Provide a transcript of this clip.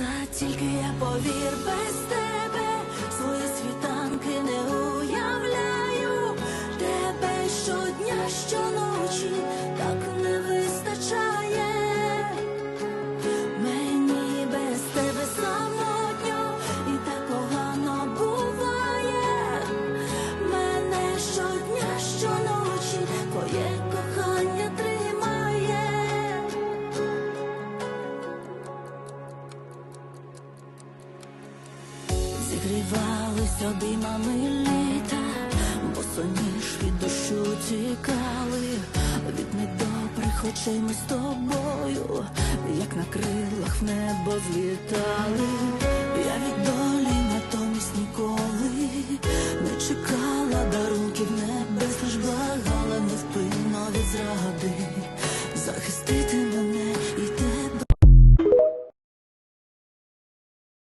Та тільки я повір без тебе, свої світанки не уявляю, тебе щодня, щоночі так не вистачає. Мені без тебе самотньо і так погано буває. Мене щодня, щоночі твоє кохання Зігрівались обіймами літа, бо соніж від дощу тікали, від недобрих очей ми з тобою, як на крилах в небо злітали, я від долі натомість ніколи не чекав.